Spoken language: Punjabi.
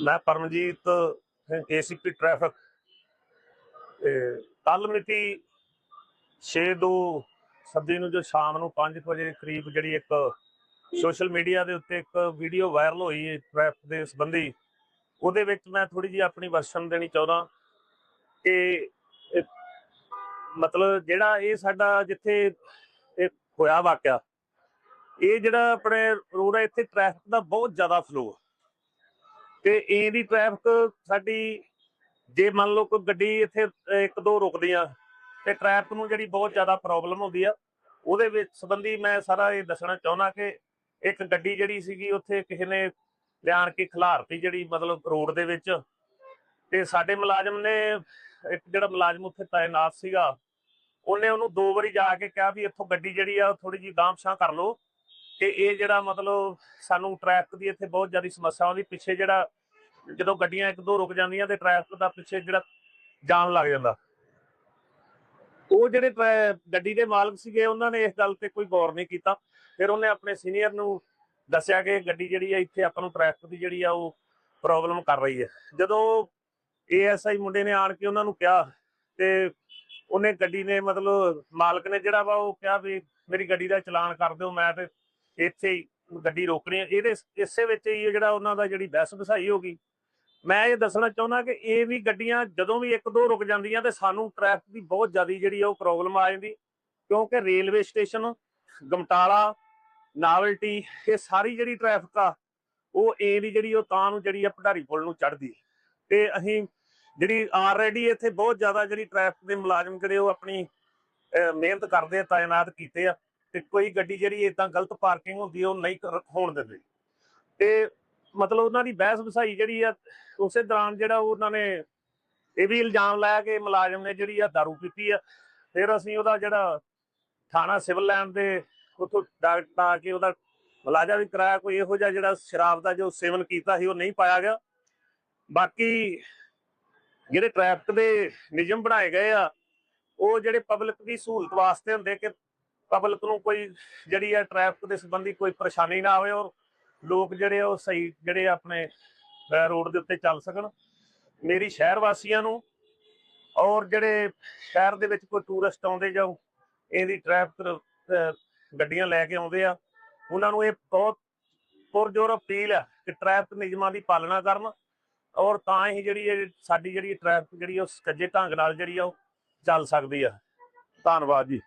ਮੈਂ ਪਰਮਜੀਤ ਏਸੀਪੀ ਟ੍ਰੈਫਿਕ ਕੱਲ ਮਿਤੀ 6/2 ਸੱਦੀ ਨੂੰ ਜੋ ਸ਼ਾਮ ਨੂੰ 5 ਵਜੇ ਕਰੀਬ ਜਿਹੜੀ ਇੱਕ ਸੋਸ਼ਲ ਮੀਡੀਆ ਦੇ ਉੱਤੇ ਇੱਕ ਵੀਡੀਓ ਵਾਇਰਲ ਹੋਈ ਹੈ ਟ੍ਰੈਫਿਕ ਦੇ ਸੰਬੰਧੀ, ਉਹਦੇ ਵਿੱਚ ਮੈਂ ਥੋੜੀ ਜਿਹੀ ਆਪਣੀ ਵਰਸ਼ਨ ਦੇਣੀ ਚਾਹੁੰਦਾ ਕਿ ਮਤਲਬ ਜਿਹੜਾ ਇਹ ਸਾਡਾ ਜਿੱਥੇ ਇਹ ਹੋਇਆ ਵਾਕਿਆ, ਇਹ ਜਿਹੜਾ ਆਪਣੇ ਰੋਡ ਹੈ, ਇੱਥੇ ਟ੍ਰੈਫਿਕ ਦਾ ਬਹੁਤ ਜ਼ਿਆਦਾ ਫਲੋ ਹੈ ਤੇ ਇਹਦੀ ਟ੍ਰੈਫਿਕ ਸਾਡੀ, ਜੇ ਮੰਨ ਲਓ ਕੋਈ ਗੱਡੀ ਇੱਥੇ ਇੱਕ ਦੋ ਰੁਕਦੀ ਆ, ਤੇ ਟ੍ਰੈਫਿਕ ਨੂੰ ਜਿਹੜੀ ਬਹੁਤ ਜ਼ਿਆਦਾ ਪ੍ਰੋਬਲਮ ਹੁੰਦੀ ਆ, ਉਹਦੇ ਵਿੱਚ ਸੰਬੰਧੀ ਮੈਂ ਸਾਰਾ ਇਹ ਦੱਸਣਾ ਚਾਹੁੰਦਾ ਕਿ ਇੱਕ ਗੱਡੀ ਜਿਹੜੀ ਸੀਗੀ, ਉੱਥੇ ਕਿਸੇ ਨੇ ਲਿਆਣ ਕੇ ਖਿਲਾਰਤੀ ਜਿਹੜੀ ਮਤਲਬ ਰੋਡ ਦੇ ਵਿੱਚ, ਤੇ ਸਾਡੇ ਮੁਲਾਜ਼ਮ ਨੇ, ਇੱਕ ਜਿਹੜਾ ਮੁਲਾਜ਼ਮ ਉੱਥੇ ਤਾਇਨਾਤ ਸੀਗਾ, ਉਹਨੇ ਉਹਨੂੰ ਦੋ ਵਾਰੀ ਜਾ ਕੇ ਕਿਹਾ ਵੀ ਇੱਥੋਂ ਗੱਡੀ ਜਿਹੜੀ ਆ ਥੋੜੀ ਜਿਹੀ ਗਾਂਵਸ਼ਾਂ ਕਰ ਲਓ, ਤੇ ਇਹ ਜਿਹੜਾ ਮਤਲਬ ਸਾਨੂੰ ਟ੍ਰੈਫਿਕ ਦੀ ਇੱਥੇ ਬਹੁਤ ਜ਼ਿਆਦਾ ਸਮੱਸਿਆ ਆਉਂਦੀ, ਪਿੱਛੇ ਜਿਹੜਾ ਜਦੋਂ ਗੱਡੀਆਂ ਇੱਕ ਦੋ ਰੁਕ ਜਾਂਦੀਆਂ ਤੇ ਟ੍ਰੈਫਿਕ ਦਾ ਪਿੱਛੇ ਜਿਹੜਾ ਜਾਮ ਲੱਗ ਜਾਂਦਾ। ਉਹ ਜਿਹੜੇ ਟਰੈ- ਗੱਡੀ ਦੇ ਮਾਲਕ ਸੀਗੇ, ਉਹਨਾਂ ਨੇ ਇਸ ਗੱਲ ਤੇ ਕੋਈ ਗੌਰ ਨਹੀਂ ਕੀਤਾ। ਫਿਰ ਉਹਨੇ ਆਪਣੇ ਸੀਨੀਅਰ ਨੂੰ ਦੱਸਿਆ ਕਿ ਗੱਡੀ ਜਿਹੜੀ ਆ ਇੱਥੇ ਆਪਾਂ ਨੂੰ ਟ੍ਰੈਫਿਕ ਦੀ ਜਿਹੜੀ ਆ, ਉਹ ਪ੍ਰੋਬਲਮ ਕਰ ਰਹੀ ਹੈ। ਜਦੋਂ ਏਐਸਆਈ ਮੁੰਡੇ ਨੇ ਆਣ ਕੇ ਉਹਨਾਂ ਨੂੰ ਕਿਹਾ ਤੇ ਉਹਨੇ ਗੱਡੀ ਨੇ ਮਤਲਬ ਮਾਲਕ ਨੇ ਜਿਹੜਾ ਵਾ, ਉਹ ਕਿਹਾ ਵੀ ਮੇਰੀ ਗੱਡੀ ਦਾ ਚਲਾਨ ਕਰ ਦਿਓ, ਮੈਂ ਤੇ ਇੱਥੇ ਹੀ ਗੱਡੀ ਰੋਕਣੀ ਹੈ। ਇਹਦੇ, ਇਸੇ ਵਿੱਚ ਹੀ ਜਿਹੜਾ ਉਹਨਾਂ ਦਾ ਜਿਹੜੀ ਬਹਿਸ ਵਸਾਈ ਹੋ ਗਈ। ਮੈਂ ਇਹ ਦੱਸਣਾ ਚਾਹੁੰਦਾ ਕਿ ਇਹ ਵੀ ਗੱਡੀਆਂ ਜਦੋਂ ਵੀ ਇੱਕ ਦੋ ਰੁਕ ਜਾਂਦੀਆਂ ਤੇ ਸਾਨੂੰ ਟ੍ਰੈਫਿਕ ਦੀ ਬਹੁਤ ਜ਼ਿਆਦਾ ਜਿਹੜੀ ਆ ਉਹ ਪ੍ਰੋਬਲਮ ਆ ਜਾਂਦੀ। ਕਿਉਂਕਿ ਰੇਲਵੇ ਸਟੇਸ਼ਨ ਗਮਟਾਲਾ ਨਾਵਲਟੀ ਇਹ ਸਾਰੀ ਜਿਹੜੀ ਟ੍ਰੈਫਿਕ ਆ, ਉਹ ਏ ਦੀ ਜਿਹੜੀ ਉਹ ਤਾਂ ਨੂੰ ਜਿਹੜੀ ਆ ਭੰਡਾਰੀ ਪੁਲ ਨੂੰ ਚੜਦੀ ਤੇ ਅਸੀਂ ਜਿਹੜੀ ਆਲਰੇਡੀ ਇੱਥੇ ਬਹੁਤ ਜ਼ਿਆਦਾ ਜਿਹੜੀ ਟ੍ਰੈਫਿਕ ਦੇ ਮੁਲਾਜ਼ਮ ਜਿਹੜੇ ਉਹ ਆਪਣੀ ਮਿਹਨਤ ਕਰਦੇ ਆ, ਤਾਇਨਾਤ ਕੀਤੇ ਆ, ਤੇ ਕੋਈ ਗੱਡੀ ਜਿਹੜੀ ਇਦਾਂ ਗਲਤ ਪਾਰਕਿੰਗ ਹੁੰਦੀ ਉਹ ਨਹੀਂ ਹੋਣ ਦਿੰਦੇ। ਤੇ ਮਤਲਬ ਉਹਨਾਂ ਦੀ ਬਹਿਸ ਵਸਾਈ ਜਿਹੜੀ ਆ, ਉਸੇ ਦੌਰਾਨ ਜਿਹੜਾ ਉਹਨਾਂ ਨੇ ਇਹ ਵੀ ਇਲਜ਼ਾਮ ਲਾਇਆ ਕਿ ਮੁਲਾਜ਼ਮ ਨੇ ਜਿਹੜੀ ਆ ਦਾਰੂ ਪੀਤੀ ਆ। ਫਿਰ ਅਸੀਂ ਉਹਦਾ ਜਿਹੜਾ ਥਾਣਾ ਸਿਵਲ ਲਾਈਨ ਦੇ ਉਥੋਂ ਡਾਕਟਰ ਆ ਕੇ ਉਹਦਾ ਮੁਲਾਜ਼ਾ ਵੀ ਕਰਾਇਆ। ਕੋਈ ਇਹੋ ਜਿਹਾ ਜਿਹੜਾ ਸ਼ਰਾਬ ਦਾ ਜੋ ਸੇਵਨ ਕੀਤਾ ਸੀ, ਉਹ ਨਹੀਂ ਪਾਇਆ ਗਿਆ। ਬਾਕੀ ਜਿਹੜੇ ਟ੍ਰੈਫਿਕ ਦੇ ਨਿਯਮ ਬਣਾਏ ਗਏ ਆ, ਉਹ ਜਿਹੜੇ ਪਬਲਿਕ ਦੀ ਸਹੂਲਤ ਵਾਸਤੇ ਹੁੰਦੇ ਕਿ ਪਬਲਿਕ ਨੂੰ ਕੋਈ ਜਿਹੜੀ ਆ ਟ੍ਰੈਫਿਕ ਦੇ ਸੰਬੰਧੀ ਕੋਈ ਪਰੇਸ਼ਾਨੀ ਨਾ ਆਵੇ ਔਰ ਲੋਕ ਜਿਹੜੇ ਆ ਉਹ ਸਹੀ, ਜਿਹੜੇ ਆਪਣੇ ਰੋਡ ਦੇ ਉੱਤੇ ਚੱਲ ਸਕਣ। ਮੇਰੀ ਸ਼ਹਿਰ ਵਾਸੀਆਂ ਨੂੰ ਔਰ ਜਿਹੜੇ ਸ਼ਹਿਰ ਦੇ ਵਿੱਚ ਕੋਈ ਟੂਰਿਸਟ ਆਉਂਦੇ ਜਾਂ ਇਹਦੀ ਟ੍ਰੈਫਿਕ ਗੱਡੀਆਂ ਲੈ ਕੇ ਆਉਂਦੇ ਆ, ਉਹਨਾਂ ਨੂੰ ਇਹ ਬਹੁਤ ਪੁਰਜੋਰ ਅਪੀਲ ਆ ਕਿ ਟ੍ਰੈਫਿਕ ਨਿਯਮਾਂ ਦੀ ਪਾਲਣਾ ਕਰਨ ਔਰ ਤਾਂ ਹੀ ਜਿਹੜੀ ਇਹ ਸਾਡੀ ਜਿਹੜੀ ਟ੍ਰੈਫਿਕ ਜਿਹੜੀ ਉਹ ਸਕੱਜੇ ਢੰਗ ਨਾਲ ਜਿਹੜੀ ਆ ਉਹ ਚੱਲ ਸਕਦੀ ਆ। ਧੰਨਵਾਦ ਜੀ।